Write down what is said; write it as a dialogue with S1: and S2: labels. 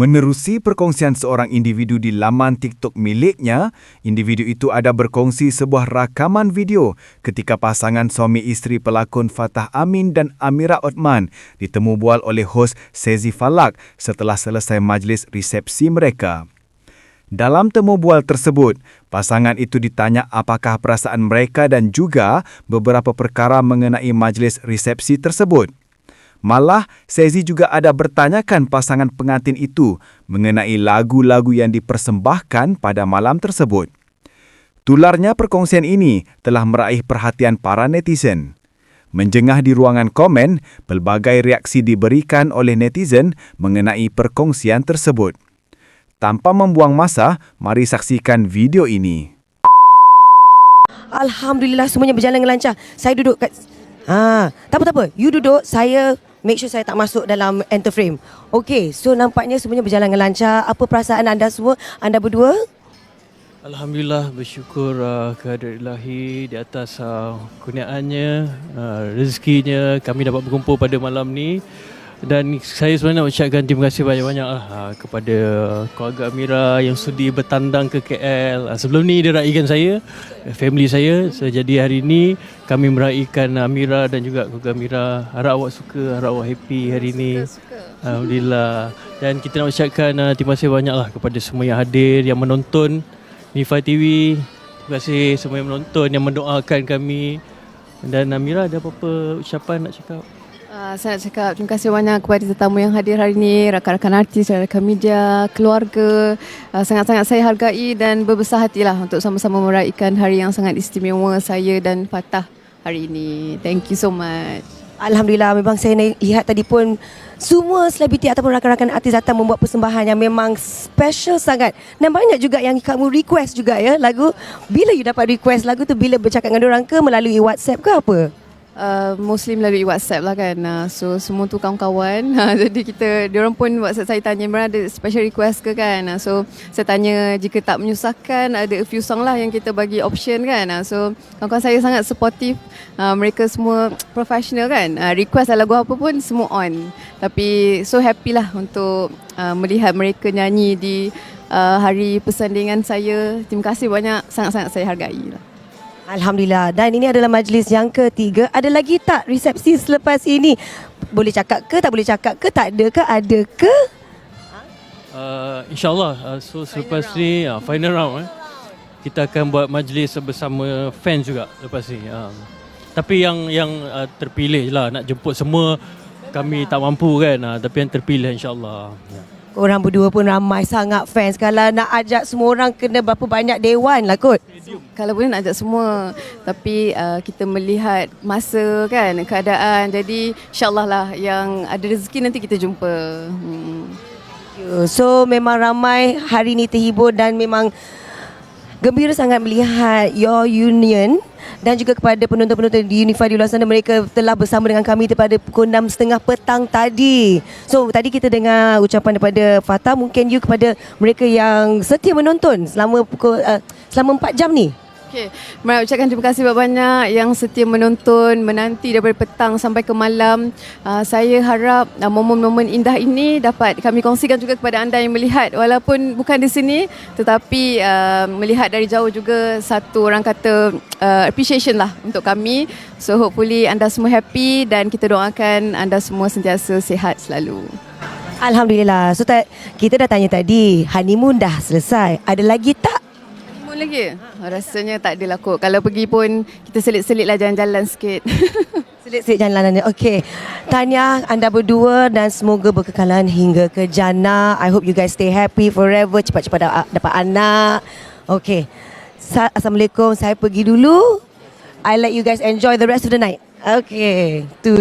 S1: Menerusi perkongsian seorang individu di laman TikTok miliknya, individu itu ada berkongsi sebuah rakaman video ketika pasangan suami isteri pelakon Fatah Amin dan Amira Othman ditemu bual oleh hos Sezi Falak setelah selesai majlis resepsi mereka. Dalam temu bual tersebut, pasangan itu ditanya apakah perasaan mereka dan juga beberapa perkara mengenai majlis resepsi tersebut. Malah, Sezi juga ada bertanyakan pasangan pengantin itu mengenai lagu-lagu yang dipersembahkan pada malam tersebut. Tularnya perkongsian ini telah meraih perhatian para netizen. Menjengah di ruangan komen, pelbagai reaksi diberikan oleh netizen mengenai perkongsian tersebut. Tanpa membuang masa, mari saksikan video ini.
S2: Alhamdulillah semuanya berjalan dengan lancar. Saya duduk kat Ha, tak apa tak apa. You duduk, saya make sure saya tak masuk dalam enter frame. Okey, so nampaknya semuanya berjalan dengan lancar. Apa perasaan anda semua? Anda berdua?
S3: Alhamdulillah bersyukur uh, kehadirat ilahi di atas uh, kurniaannya, uh, rezekinya kami dapat berkumpul pada malam ni dan saya sebenarnya nak ucapkan terima kasih banyak-banyak lah, uh, kepada keluarga Amira yang sudi bertandang ke KL. Uh, sebelum ni dia raikan saya, family saya. So, jadi hari ini kami meraihkan Amira dan juga keluarga Amira. Harap awak suka, harap awak happy hari ini. Alhamdulillah. Dan kita nak ucapkan uh, terima kasih banyak lah kepada semua yang hadir, yang menonton Nifai TV. Terima kasih semua yang menonton, yang mendoakan kami. Dan Amira ada apa-apa ucapan nak cakap?
S4: Uh, saya nak cakap terima kasih banyak kepada tetamu yang hadir hari ini, rakan-rakan artis, rakan media, keluarga. Uh, sangat-sangat saya hargai dan berbesar hatilah untuk sama-sama meraihkan hari yang sangat istimewa saya dan Fatah hari ini. Thank you so much.
S2: Alhamdulillah memang saya lihat tadi pun semua selebriti ataupun rakan-rakan artis datang membuat persembahan yang memang special sangat. Dan banyak juga yang kamu request juga ya lagu. Bila you dapat request lagu tu bila bercakap dengan orang ke melalui WhatsApp ke apa?
S4: Uh, mostly melalui WhatsApp lah kan. Uh, so semua tu kawan-kawan. Uh, jadi kita, diorang pun WhatsApp saya tanya, Mira ada special request ke kan? Uh, so saya tanya jika tak menyusahkan, ada a few song lah yang kita bagi option kan. Uh, so kawan-kawan saya sangat supportive. Uh, mereka semua professional kan. Uh, request lah lagu apa pun semua on. Tapi so happy lah untuk uh, melihat mereka nyanyi di uh, hari persandingan saya. Terima kasih banyak, sangat-sangat saya hargai lah.
S2: Alhamdulillah. Dan ini adalah majlis yang ketiga. Ada lagi tak resepsi selepas ini? Boleh cakap ke, tak boleh cakap ke, tak ada ke, ada ke?
S3: Uh, InsyaAllah, uh, so selepas ni, uh, final round eh. Kita akan buat majlis bersama fans juga lepas ni. Uh. Tapi yang yang uh, terpilih lah, nak jemput semua kami tak mampu kan. Uh, tapi yang terpilih insyaAllah. Yeah.
S2: Korang berdua pun ramai sangat fans. Kalau nak ajak semua orang kena berapa banyak dewan lah kot.
S4: Kalau boleh nak ajak semua Tapi uh, kita melihat masa kan Keadaan. Jadi insyaAllah lah Yang ada rezeki nanti kita jumpa. Hmm.
S2: So memang ramai hari ini terhibur dan memang gembira sangat melihat your union dan juga kepada penonton-penonton di Unify di luar sana mereka telah bersama dengan kami daripada pukul 6.30 petang tadi. So tadi kita dengar ucapan daripada Fatah mungkin you kepada mereka yang setia menonton selama pukul uh, selama 4 jam ni.
S4: Okay, Mari ucapkan terima kasih banyak-banyak yang setia menonton, menanti daripada petang sampai ke malam. Uh, saya harap uh, momen-momen indah ini dapat kami kongsikan juga kepada anda yang melihat walaupun bukan di sini tetapi uh, melihat dari jauh juga satu orang kata uh, appreciation lah untuk kami. So hopefully anda semua happy dan kita doakan anda semua sentiasa sihat selalu.
S2: Alhamdulillah. So ta- kita dah tanya tadi, honeymoon dah selesai. Ada lagi tak?
S4: Lagi? Rasanya tak adalah kot. Kalau pergi pun kita selit-selit lah jalan-jalan sikit.
S2: Selit-selit jalan Okey. Tanya anda berdua dan semoga berkekalan hingga ke jannah. I hope you guys stay happy forever. Cepat-cepat da- dapat anak. Okey. Sa- Assalamualaikum. Saya pergi dulu. I let you guys enjoy the rest of the night. Okay. Tu